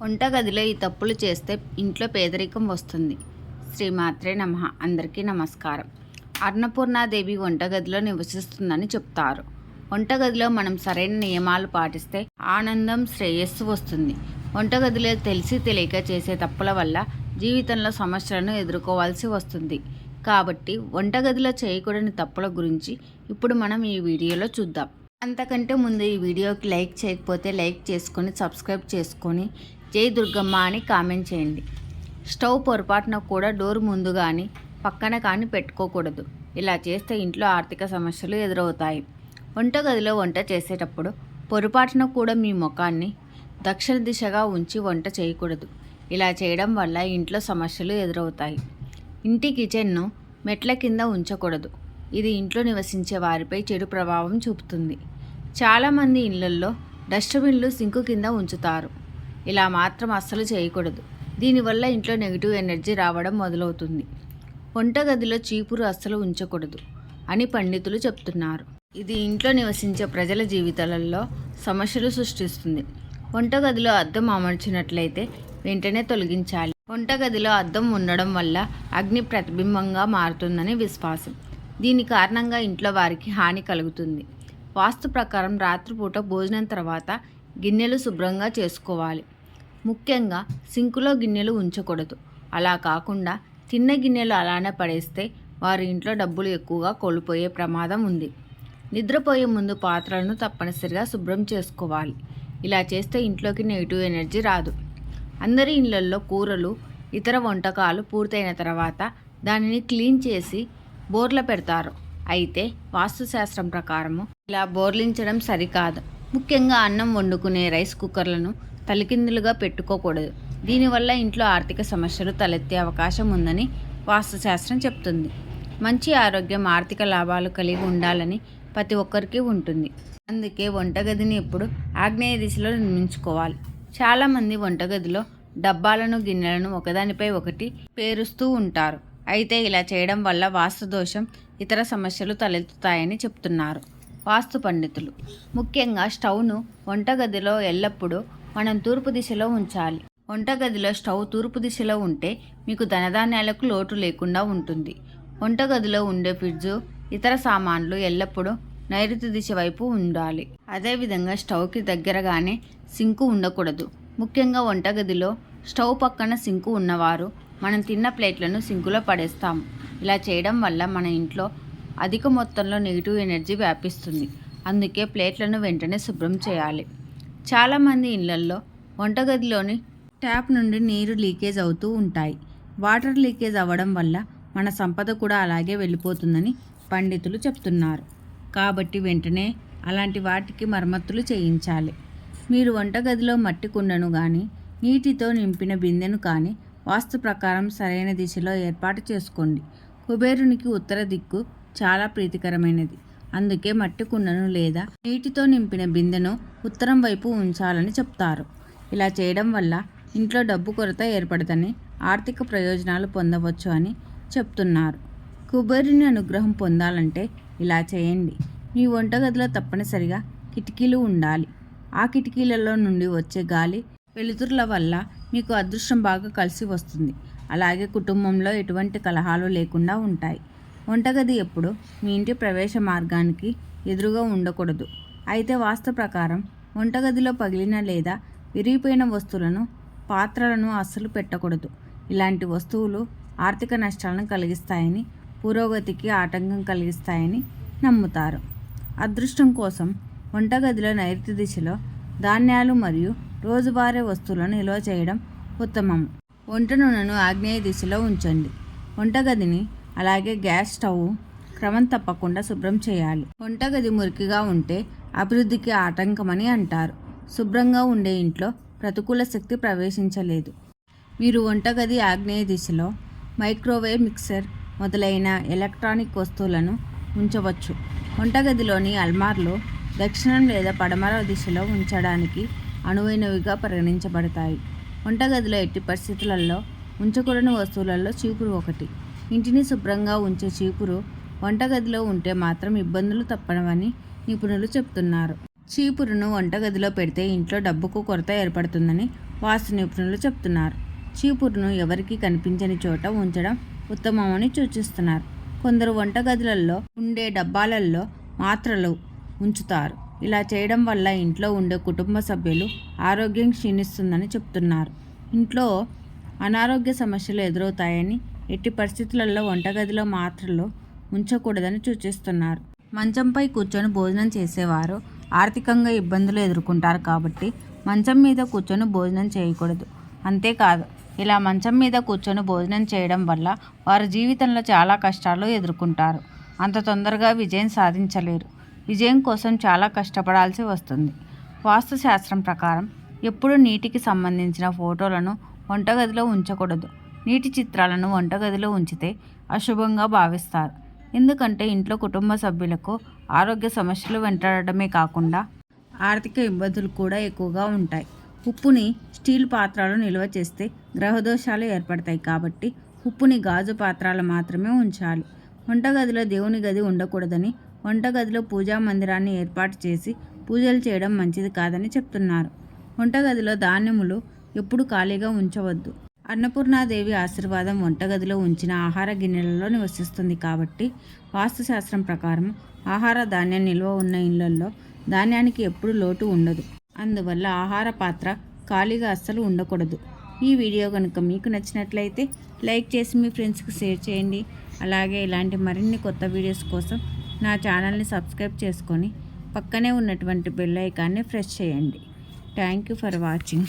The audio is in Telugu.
వంటగదిలో ఈ తప్పులు చేస్తే ఇంట్లో పేదరికం వస్తుంది. శ్రీమాత్రే నమ. అందరికీ నమస్కారం. అన్నపూర్ణాదేవి వంటగదిలో నివసిస్తుందని చెప్తారు. వంటగదిలో మనం సరైన నియమాలు పాటిస్తే ఆనందం శ్రేయస్సు వస్తుంది. వంటగదిలో తెలిసి తెలియక చేసే తప్పుల వల్ల జీవితంలో సమస్యలను ఎదుర్కోవాల్సి వస్తుంది. కాబట్టి వంటగదిలో చేయకూడని తప్పుల గురించి ఇప్పుడు మనం ఈ వీడియోలో చూద్దాం. అంతకంటే ముందు ఈ వీడియోకి లైక్ చేయకపోతే లైక్ చేసుకొని సబ్స్క్రైబ్ చేసుకొని జై దుర్గమ్మ అని కామెంట్ చేయండి. స్టవ్ పొరపాటున కూడా డోర్ ముందు కానీ పక్కన కానీ పెట్టుకోకూడదు. ఇలా చేస్తే ఇంట్లో ఆర్థిక సమస్యలు ఎదురవుతాయి. వంటగదిలో వంట చేసేటప్పుడు పొరపాటున కూడా మీ ముఖాన్ని దక్షిణ దిశగా ఉంచి వంట చేయకూడదు. ఇలా చేయడం వల్ల ఇంట్లో సమస్యలు ఎదురవుతాయి. ఇంటి కిచెన్ను మెట్ల కింద ఉంచకూడదు. ఇది ఇంట్లో నివసించే వారిపై చెడు ప్రభావం చూపుతుంది. చాలామంది ఇళ్ళల్లో డస్ట్బిన్లు సింకు కింద ఉంచుతారు. ఇలా మాత్రం అస్సలు చేయకూడదు. దీనివల్ల ఇంట్లో నెగిటివ్ ఎనర్జీ రావడం మొదలవుతుంది. వంటగదిలో చీపురు అస్సలు ఉంచకూడదు అని పండితులు చెప్తున్నారు. ఇది ఇంట్లో నివసించే ప్రజల జీవితాలలో సమస్యలు సృష్టిస్తుంది. వంటగదిలో అద్దం అమర్చినట్లయితే వెంటనే తొలగించాలి. వంటగదిలో అద్దం ఉండడం వల్ల అగ్ని ప్రతిబింబంగా మారుతుందని విశ్వాసం. దీని కారణంగా ఇంట్లో వారికి హాని కలుగుతుంది. వాస్తు ప్రకారం రాత్రిపూట భోజనం తర్వాత గిన్నెలు శుభ్రంగా చేసుకోవాలి. ముఖ్యంగా సింకులో గిన్నెలు ఉంచకూడదు. అలా కాకుండా తిన్న గిన్నెలు అలానే పడేస్తే వారి ఇంట్లో డబ్బులు ఎక్కువగా కోల్పోయే ప్రమాదం ఉంది. నిద్రపోయే ముందు పాత్రలను తప్పనిసరిగా శుభ్రం చేసుకోవాలి. ఇలా చేస్తే ఇంట్లోకి నెగిటివ్ ఎనర్జీ రాదు. అందరి ఇళ్ళల్లో కూరలు ఇతర వంటకాలు పూర్తయిన తర్వాత దానిని క్లీన్ చేసి బోర్ల పెడతారు. అయితే వాస్తుశాస్త్రం ప్రకారము ఇలా బోర్లించడం సరికాదు. ముఖ్యంగా అన్నం వండుకునే రైస్ కుక్కర్లను తలకిందులుగా పెట్టుకోకూడదు. దీనివల్ల ఇంట్లో ఆర్థిక సమస్యలు తలెత్తే అవకాశం ఉందని వాస్తుశాస్త్రం చెప్తుంది. మంచి ఆరోగ్యం ఆర్థిక లాభాలు కలిగి ఉండాలని ప్రతి ఒక్కరికి ఉంటుంది. అందుకే వంటగదిని ఎప్పుడు ఆగ్నేయ దిశలో నిర్మించుకోవాలి. చాలామంది వంటగదిలో డబ్బాలను గిన్నెలను ఒకదానిపై ఒకటి పేరుస్తూ ఉంటారు. అయితే ఇలా చేయడం వల్ల వాస్తు దోషం ఇతర సమస్యలు తలెత్తుతాయని చెప్తున్నారు వాస్తు పండితులు. ముఖ్యంగా స్టవ్ను వంటగదిలో ఎల్లప్పుడూ మనం తూర్పు దిశలో ఉంచాలి. వంటగదిలో స్టవ్ తూర్పు దిశలో ఉంటే మీకు ధనధాన్యాలకు లోటు లేకుండా ఉంటుంది. వంటగదిలో ఉండే ఫ్రిడ్జ్ ఇతర సామాన్లు ఎల్లప్పుడూ నైరుతి దిశ వైపు ఉండాలి. అదేవిధంగా స్టవ్కి దగ్గరగానే సింకు ఉండకూడదు. ముఖ్యంగా వంటగదిలో స్టవ్ పక్కన సింకు ఉన్నవారు మనం తిన్న ప్లేట్లను సింకులో పడేస్తాము ఇలా చేయడం వల్ల మన ఇంట్లో అధిక మొత్తంలో నెగిటివ్ ఎనర్జీ వ్యాపిస్తుంది. అందుకే ప్లేట్లను వెంటనే శుభ్రం చేయాలి. చాలామంది ఇళ్ళల్లో వంటగదిలోని ట్యాప్ నుండి నీరు లీకేజ్ అవుతూ ఉంటాయి. వాటర్ లీకేజ్ అవ్వడం వల్ల మన సంపద కూడా అలాగే వెళ్ళిపోతుందని పండితులు చెప్తున్నారు. కాబట్టి వెంటనే అలాంటి వాటికి మరమ్మతులు చేయించాలి. మీరు వంటగదిలో మట్టి కుండను కానీ నీటితో నింపిన బిందెను కానీ వాస్తు ప్రకారం సరైన దిశలో ఏర్పాటు చేసుకోండి. కుబేరునికి ఉత్తర దిక్కు చాలా ప్రీతికరమైనది. అందుకే మట్టి కుండను లేదా నీటితో నింపిన బిందెను ఉత్తరం వైపు ఉంచాలని చెప్తారు. ఇలా చేయడం వల్ల ఇంట్లో డబ్బు కొరత ఏర్పడదని ఆర్థిక ప్రయోజనాలు పొందవచ్చు అని చెప్తున్నారు. కుబేరుని అనుగ్రహం పొందాలంటే ఇలా చేయండి. మీ వంటగదిలో తప్పనిసరిగా కిటికీలు ఉండాలి. ఆ కిటికీలలో నుండి వచ్చే గాలి వెలుతురుల వల్ల మీకు అదృష్టం బాగా కలిసి వస్తుంది. అలాగే కుటుంబంలో ఎటువంటి కలహాలు లేకుండా ఉంటాయి. వంటగది ఎప్పుడు మీ ఇంటి ప్రవేశ మార్గానికి ఎదురుగా ఉండకూడదు. అయితే వాస్తు ప్రకారం వంటగదిలో పగిలిన లేదా విరిగిపోయిన వస్తువులను పాత్రలను అస్సలు పెట్టకూడదు. ఇలాంటి వస్తువులు ఆర్థిక నష్టాలను కలిగిస్తాయని పురోగతికి ఆటంకం కలిగిస్తాయని నమ్ముతారు. అదృష్టం కోసం వంటగదిలో నైరుతి దిశలో ధాన్యాలు మరియు రోజువారీ వస్తువులను నిల్వ చేయడం ఉత్తమం. వంట నూనెను ఆగ్నేయ దిశలో ఉంచండి. వంటగదిని అలాగే గ్యాస్ స్టవ్ క్రమం తప్పకుండా శుభ్రం చేయాలి. వంటగది మురికిగా ఉంటే అభివృద్ధికి ఆటంకమని అంటారు. శుభ్రంగా ఉండే ఇంట్లో ప్రతికూల శక్తి ప్రవేశించలేదు. మీరు వంటగది ఆగ్నేయ దిశలో మైక్రోవేవ్ మిక్సర్ మొదలైన ఎలక్ట్రానిక్ వస్తువులను ఉంచవచ్చు. వంటగదిలోని అల్మార్లు దక్షిణం లేదా పడమర దిశలో ఉంచడానికి అనువైనవిగా పరిగణించబడతాయి. వంటగదిలో ఎట్టి పరిస్థితులలో ఉంచకూడని వస్తువులలో చీపురు ఒకటి. ఇంటిని శుభ్రంగా ఉంచే చీపురు వంటగదిలో ఉంటే మాత్రం ఇబ్బందులు తప్పవని నిపుణులు చెప్తున్నారు. చీపురును వంటగదిలో పెడితే ఇంట్లో డబ్బుకు కొరత ఏర్పడుతుందని వాస్తు నిపుణులు చెప్తున్నారు. చీపురును ఎవరికి కనిపించని చోట ఉంచడం ఉత్తమమని సూచిస్తున్నారు. కొందరు వంటగదులలో ఉండే డబ్బాలలో మాత్రలు ఉంచుతారు. ఇలా చేయడం వల్ల ఇంట్లో ఉండే కుటుంబ సభ్యులు ఆరోగ్యం క్షీణిస్తుందని చెప్తున్నారు. ఇంట్లో అనారోగ్య సమస్యలు ఎదురవుతాయని ఎట్టి పరిస్థితులలో వంటగదిలో మాత్రలో ఉంచకూడదని సూచిస్తున్నారు. మంచంపై కూర్చొని భోజనం చేసేవారు ఆర్థికంగా ఇబ్బందులు ఎదుర్కొంటారు కాబట్టి మంచం మీద కూర్చొని భోజనం చేయకూడదు. అంతేకాదు ఇలా మంచం మీద కూర్చొని భోజనం చేయడం వల్ల వారి జీవితంలో చాలా కష్టాలు ఎదుర్కొంటారు. అంత తొందరగా విజయం సాధించలేరు. విజయం కోసం చాలా కష్టపడాల్సి వస్తుంది. వాస్తుశాస్త్రం ప్రకారం ఎప్పుడు నీటికి సంబంధించిన ఫోటోలను వంటగదిలో ఉంచకూడదు. నీటి చిత్రాలను వంటగదిలో ఉంచితే అశుభంగా భావిస్తారు. ఎందుకంటే ఇంట్లో కుటుంబ సభ్యులకు ఆరోగ్య సమస్యలు వెంటాడటమే కాకుండా ఆర్థిక ఇబ్బందులు కూడా ఎక్కువగా ఉంటాయి. ఉప్పుని స్టీల్ పాత్రలో నిల్వ చేస్తే గ్రహదోషాలు ఏర్పడతాయి కాబట్టి ఉప్పుని గాజు పాత్రలు మాత్రమే ఉంచాలి. వంటగదిలో దేవుని గది ఉండకూడదని వంటగదిలో పూజా మందిరాన్ని ఏర్పాటు చేసి పూజలు చేయడం మంచిది కాదని చెప్తున్నారు. వంటగదిలో ధాన్యములు ఎప్పుడు ఖాళీగా ఉంచవద్దు. అన్నపూర్ణాదేవి ఆశీర్వాదం వంటగదిలో ఉంచిన ఆహార గిన్నెలలో నివసిస్తుంది కాబట్టి వాస్తుశాస్త్రం ప్రకారం ఆహార ధాన్యం నిల్వ ఉన్న ఇళ్ళలో ధాన్యానికి ఎప్పుడు లోటు ఉండదు. అందువల్ల ఆహార పాత్ర ఖాళీగా అస్సలు ఉండకూడదు. ఈ వీడియో కనుక మీకు నచ్చినట్లయితే లైక్ చేసి మీ ఫ్రెండ్స్కి షేర్ చేయండి. అలాగే ఇలాంటి మరిన్ని కొత్త వీడియోస్ కోసం నా ఛానల్ని సబ్స్క్రైబ్ చేసుకొని పక్కనే ఉన్నటువంటి బెల్ ఐకాన్ని ప్రెస్ చేయండి. Thank you for watching.